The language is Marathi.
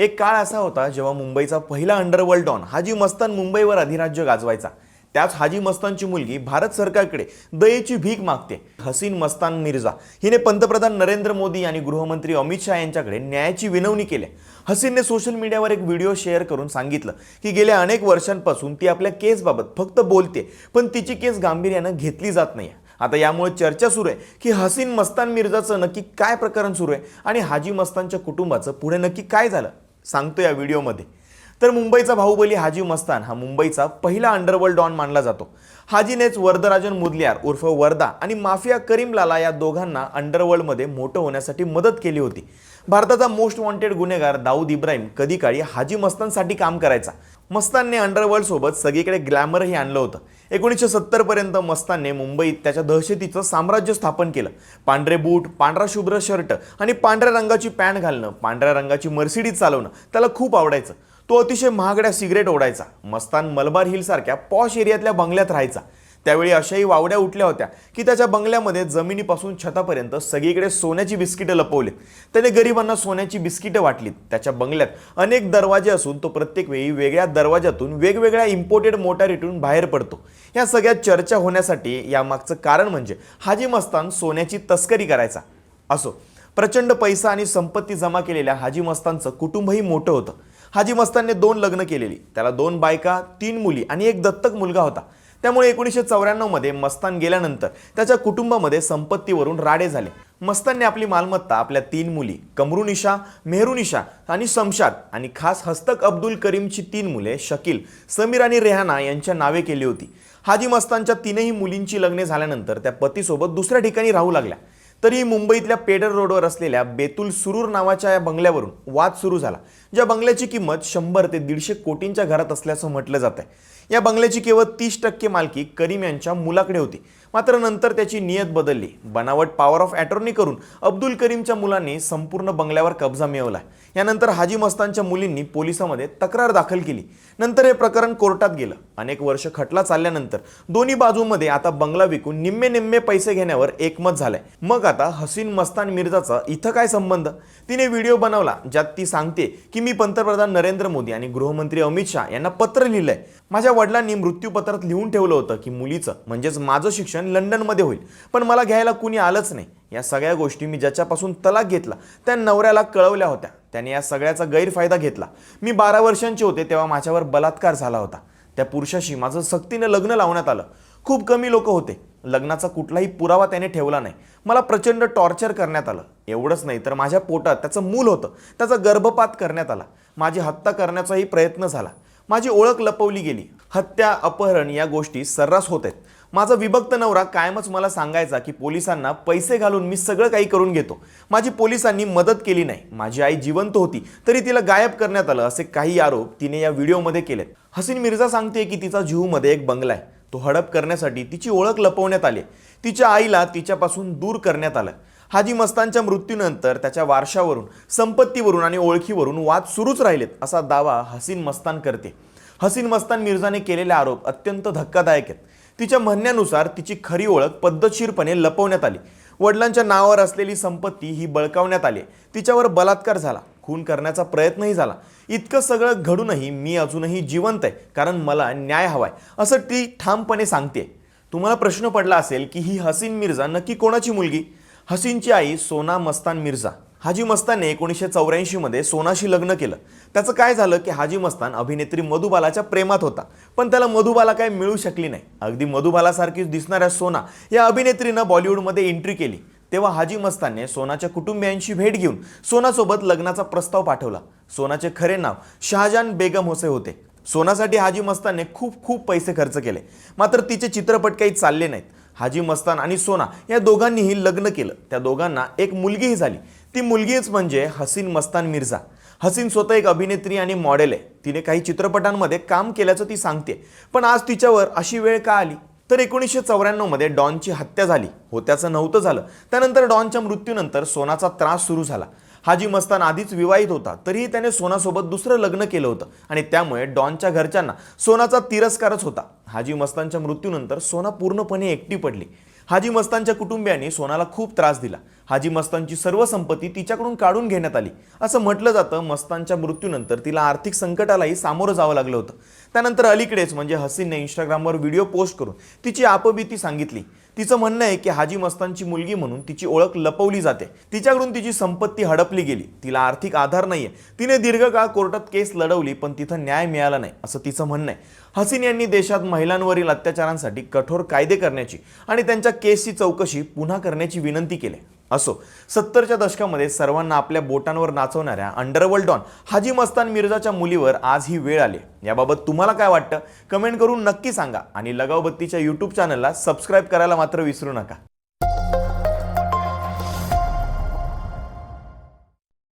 एक काळ असा होता जेव्हा मुंबईचा पहिला अंडरवर्ल्ड डॉन हाजी मस्तान मुंबईवर अधिराज्य गाजवायचा. त्याच हाजी मस्तानची मुलगी भारत सरकारकडे दयेची भीक मागते. हसीन मस्तान मिर्झा हिने पंतप्रधान नरेंद्र मोदी आणि गृहमंत्री अमित शहा यांच्याकडे न्यायाची विनवणी केली. हसीनने सोशल मीडियावर एक व्हिडिओ शेअर करून सांगितलं की गेल्या अनेक वर्षांपासून ती आपल्या केसबाबत फक्त बोलते पण तिची केस गांभीर्यानं घेतली जात नाही आता यामुळे चर्चा सुरू आहे की हसीन मस्तान मिर्झाचं नक्की काय प्रकरण सुरू आहे आणि हाजी मस्तानच्या कुटुंबाचं पुढे नक्की काय झालं? सांगतो या व्हिडिओमध्ये. तर मुंबईचा बाहुबली हाजी मस्तान हा मुंबईचा पहिला अंडरवर्ल्ड डॉन मानला जातो. हाजीनेच वर्धराजन मुदलियार उर्फ वर्धा आणि माफिया करीम लाला या दोघांना अंडरवर्ल्डमध्ये मोठं होण्यासाठी मदत केली होती. भारताचा मोस्ट वॉन्टेड गुन्हेगार दाऊद इब्राहिम कधी काळी हाजी मस्तानसाठी काम करायचा. मस्तानने अंडरवर्ल्ड सोबत सगळीकडे ग्लॅमरही आणलं होतं. एकोणीसशे सत्तर पर्यंत मस्तानने मुंबईत त्याच्या दहशतीचं साम्राज्य स्थापन केलं. पांढरे बूट पांढरा शुभ्र शर्ट आणि पांढऱ्या रंगाची पॅन्ट घालणं पांढऱ्या रंगाची मर्सिडीज चालवणं त्याला खूप आवडायचं. तो अतिशय महागड्या सिगरेट ओढायचा. मस्तान मलबार हिल सारख्या पॉश एरियातल्या बंगल्यात राहायचा. त्यावेळी अशाही वावड्या उठल्या होत्या की त्याच्या बंगल्यामध्ये जमिनीपासून छतापर्यंत सगळीकडे सोन्याची बिस्किटं लपवले. त्याने गरिबांना सोन्याची बिस्किटं वाटलीत. त्याच्या बंगल्यात अनेक दरवाजे असून तो प्रत्येक वेळी वेगळ्या दरवाजातून वेगवेगळ्या इम्पोर्टेड मोटारीतून बाहेर पडतो. या सगळ्या चर्चा होण्यासाठी यामागचं कारण म्हणजे हाजी मस्तान सोन्याची तस्करी करायचा. असो प्रचंड पैसा आणि संपत्ती जमा केलेल्या हाजी मस्तानचं कुटुंबही मोठं होतं. हाजी मस्तानने दोन लग्न केलेली. त्याला दोन बायका तीन मुली आणि एक दत्तक मुलगा होता. त्यामुळे एकोणीसशे चौऱ्याण्णवमध्ये मस्तान गेल्यानंतर त्याच्या कुटुंबामध्ये संपत्तीवरून राडे झाले. मस्तानने आपली मालमत्ता आपल्या तीन मुली कमरुनिशा मेहरुनिशा आणि समशाद आणि खास हस्तक अब्दुल करीमची तीन मुले शकील समीर आणि रेहाना यांच्या नावे केली होती. हाजी मस्तानच्या तीनही मुलींची लग्ने झाल्यानंतर त्या पतीसोबत दुसऱ्या ठिकाणी राहू लागल्या. तरी मुंबईतल्या पेडर रोडवर असलेल्या बेतुल सुरूर नावाच्या या बंगल्यावरून वाद सुरू झाला ज्या बंगल्याची किंमत शंभर ते दीडशे कोटींच्या घरात असल्याचं म्हटलं जात आहे या बंगल्याची केवळ तीस टक्के मालकी करीम यांच्या मुलाकडे होती. मात्र नंतर त्याची नियत बदलली. बनावट पॉवर ऑफ अटॉर्नी करून अब्दुल करीमच्या मुलांनी संपूर्ण बंगल्यावर कब्जा मिळवला. यानंतर हाजी मस्तानच्या मुलींनी पोलिसांमध्ये तक्रार दाखल केली. नंतर हे प्रकरण कोर्टात गेलं. अनेक वर्ष खटला चालल्यानंतर दोन्ही बाजूमध्ये आता बंगला विकून निम्मे निम्मे पैसे घेण्यावर एकमत झालंय. मग आता हसीन मस्तान मिर्झाचा इथं काय संबंध? तिने व्हिडिओ बनवला ज्यात ती सांगते की मी पंतप्रधान नरेंद्र मोदी आणि गृहमंत्री अमित शहा यांना पत्र लिहिलंय. माझ्या वडिलांनी मृत्यूपत्रात लिहून ठेवलं होतं की मुलीचं म्हणजेच माझं शिक्षण लंडनमध्ये होईल. पण मला घ्यायला कुणी आलंच नाही. या सगळ्या गोष्टी मी ज्याच्यापासून तलाक घेतला त्या नवऱ्याला कळवल्या होत्या. त्याने या सगळ्याचा गैरफायदा घेतला. मी बारा वर्षांचे होते तेव्हा माझ्यावर बलात्कार झाला होता. त्या पुरुषाशी माझं सक्तीनं लग्न लावण्यात आलं. खूप कमी लोक होते. लग्नाचा कुठलाही पुरावा त्याने ठेवला नाही. मला प्रचंड टॉर्चर करण्यात आलं. एवढंच नाही तर माझ्या पोटात त्याचं मूल होतं. त्याचा गर्भपात करण्यात आला. माझी हत्या करण्याचाही प्रयत्न झाला. माझी ओळख लपवली गेली. हत्या अपहरण या गोष्टी सर्रास होत आहेत माझा विभक्त नवरा कायमच मला सांगायचा की पोलिसांना पैसे घालून मी सगळं काही करून घेतो. माझी पोलिसांनी मदत केली नाही. माझी आई जिवंत होती तरी तिला गायब करण्यात आलं असे काही आरोप तिने या व्हिडिओमध्ये केलेत. हसीन मिर्झा सांगते की तिचा जुहूमध्ये एक बंगला आहे. तो हडप करण्यासाठी तिची ओळख लपवण्यात आली तिच्या आईला तिच्यापासून दूर करण्यात आलं. हाजी मस्तानच्या मृत्यूनंतर त्याच्या वारशावरून संपत्तीवरून आणि ओळखीवरून वाद सुरूच राहिलेत असा दावा हसीन मस्तान करते. हसीन मस्तान मिर्झाने केलेले आरोप अत्यंत धक्कादायक आहेत. तिच्या म्हणण्यानुसार तिची खरी ओळख पद्धतशीरपणे लपवण्यात आली. वडिलांच्या नावावर असलेली संपत्ती ही बळकावण्यात आली. तिच्यावर बलात्कार झाला. खून करण्याचा प्रयत्नही झाला. इतकं सगळं घडूनही मी अजूनही जिवंत आहे कारण मला न्याय हवाय असं ती ठामपणे सांगते तुम्हाला प्रश्न पडला असेल की ही हसीन मिर्झा नक्की कोणाची मुलगी? हसीनची आई सोना मस्तान मिर्झा. हाजी मस्तानने एकोणीसशे चौऱ्याऐंशीमध्ये सोनाशी लग्न केलं. त्याचं काय झालं की हाजी मस्तान अभिनेत्री मधुबालाच्या प्रेमात होता. पण त्याला मधुबाला काय मिळू शकली नाही. अगदी मधुबालासारखीच दिसणाऱ्या सोना या अभिनेत्रीनं बॉलिवूडमध्ये एंट्री केली. तेव्हा हाजी मस्तानने सोनाच्या कुटुंबियांशी भेट घेऊन सोनासोबत लग्नाचा प्रस्ताव पाठवला. सोनाचे खरे नाव शहाजान बेगम होसे होते. सोनासाठी हाजी मस्तानने खूप खूप पैसे खर्च केले. मात्र तिचे चित्रपट काही चालले नाहीत. हाजी मस्तान आणि सोना या दोघांनीही लग्न केलं. त्या दोघांना एक मुलगीही झाली. ती मुलगीच म्हणजे हसीन मस्तान मिर्झा. हसीन स्वतः एक अभिनेत्री आणि मॉडेल आहे. तिने काही चित्रपटांमध्ये काम केल्याचं ती सांगते पण आज तिच्यावर अशी वेळ का आली? तर एकोणीसशे चौऱ्याण्णवमध्ये डॉनची हत्या झाली. होत्याचं नव्हतं झालं. त्यानंतर डॉनच्या मृत्यूनंतर सोनाचा त्रास सुरू झाला. हाजी मस्तान आधीच विवाहित होता तरीही त्याने सोनासोबत दुसरं लग्न केलं होतं. आणि त्यामुळे डॉनच्या घरच्यांना सोनाचा तिरस्कारच होता. हाजी मस्तानच्या मृत्यूनंतर सोना पूर्णपणे एकटी पडली. हाजी मस्तानच्या कुटुंबियांनी सोनाला खूप त्रास दिला. हाजी मस्तानची सर्व संपत्ती तिच्याकडून काढून घेण्यात आली. असं म्हटलं जातं मस्तानच्या मृत्यूनंतर तिला आर्थिक संकटालाही सामोरं जावं लागलं होतं. त्यानंतर अलीकडेच म्हणजे हसीनने इंस्टाग्रामवर व्हिडिओ पोस्ट करून तिची आपबीती सांगितली. तिचं म्हणणं आहे की हाजी मस्तानची मुलगी म्हणून तिची ओळख लपवली जाते. तिच्याकडून तिची संपत्ती हडपली गेली. तिला आर्थिक आधार नाहीये. तिने दीर्घकाळ कोर्टात केस लढवली पण तिथं न्याय मिळाला नाही असं तिचं म्हणणं आहे. हसीन यांनी देशात महिलांवरील अत्याचारांसाठी कठोर कायदे करण्याची आणि त्यांच्या केसची चौकशी पुन्हा करण्याची विनंती केली. असो. सत्तरच्या दशकामध्ये सर्वांना आपल्या बोटांवर नाचवणाऱ्या अंडरवर्ल्ड डॉन हाजी मस्तान मिर्जाच्या मुलीवर आज ही वेळ आली. याबाबत तुम्हाला काय वाटतं? कमेंट करून नक्की सांगा आणि लगावबत्तीच्या यूट्यूब चॅनलला सबस्क्राईब करायला मात्र विसरू नका.